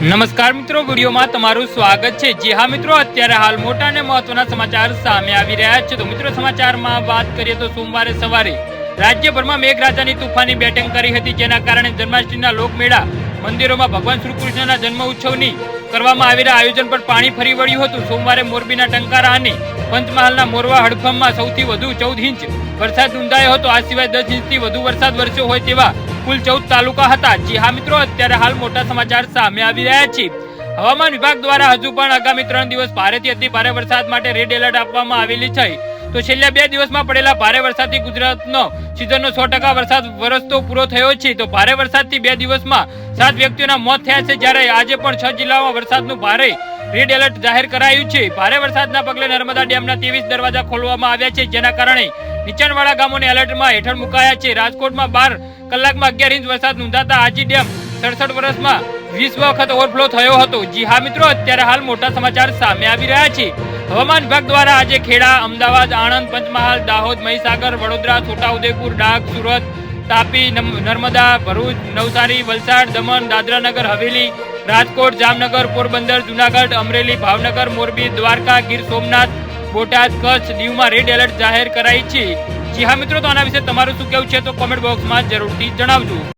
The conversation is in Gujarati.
નમસ્કાર મિત્રો, વિડીયોમાં તમારું સ્વાગત છે. જી હા મિત્રો, અત્યારે હાલ મોટા અને મહત્વના સમાચાર સામે આવી રહ્યા છે. તો મિત્રો, સમાચારમાં વાત કરીએ તો સોમવારે સવારે રાજ્યભરમાં મેઘરાજાની તોફાની બેટિંગ કરી હતી, જેના કારણે જન્માષ્ટમીના લોકમેળા મંદિરોમાં ભગવાન શ્રી કૃષ્ણના જન્મ ઉત્સવની કરવામાં આવેલા આયોજન પર પાણી ફરી વળ્યું હતું. સોમવારે મોરબીના ટંકારા અને પંચમહાલના મોરવા હડફમમાં સૌથી વધુ ચૌદ ઇંચ વરસાદ નોંધાયો હતો. આ સિવાય દસ ઇંચથી વધુ વરસાદ વરસ્યો હોય તેવા કુલ ચૌદ તાલુકા હતા. જી હા મિત્રો, અત્યારે હાલ મોટા સમાચાર સામે આવી રહ્યા છે. હવામાન વિભાગ દ્વારા હજુ પણ આગામી ત્રણ દિવસ ભારેથી અતિ ભારે વરસાદ માટે રેડ એલર્ટ આપવામાં આવેલી છે. તો છેલ્લા બે દિવસમાં પડેલા ભારે વરસાદથી ગુજરાતનો સિઝનનો સો ટકા વરસાદ વરસતો પૂરો થયો છે. તો ભારે વરસાદથી બે દિવસમાં સાત વ્યક્તિઓના મોત થયા છે. જ્યારે આજે પણ છ જિલ્લાઓમાં વરસાદનું ભારે રેડ એલર્ટ જાહેર કરાયું છે. ભારે વરસાદના પગલે નર્મદા ડેમના ત્રેવીસ દરવાજા ખોલવામાં આવ્યા છે. જેના કારણે નીચાણવાળા ગામોને એલર્ટમાં હેઠળ મુકાયા છે. રાજકોટમાં બાર કલાકમાં અગિયાર ઇંચ વરસાદ નોંધાતા આજી ડેમ સડસઠ વર્ષમાં વીસ વખત ઓવરફ્લો થયો હતો. જી હા, મિત્રો, અત્યારે હાલ મોટા સમાચાર સામે આવી રહ્યા છે. હવામાન વિભાગ દ્વારા આજે ખેડા, અમદાવાદ, આણંદ, પંચમહાલ, દાહોદ, મહીસાગર, વડોદરા, છોટાઉદેપુર, ડાંગ, સુરત, તાપી નર્મદા, ભરૂચ, નવસારી, વલસાડ, દમણ, દાદરાનગર, હવેલી, રાજકોટ, જામનગર, પોરબંદર, જુનાગઢ, અમરેલી, ભાવનગર, મોરબી, દ્વારકા, ગીર સોમનાથ બોટાદ કચ્છ દીવમાં રેડ એલર્ટ જાહેર કરાઈ છે. જી હા મિત્રો, તો આના વિશે તમારું શું કહેવું છે તો કોમેન્ટ બોક્સમાં જરૂરથી જણાવજો.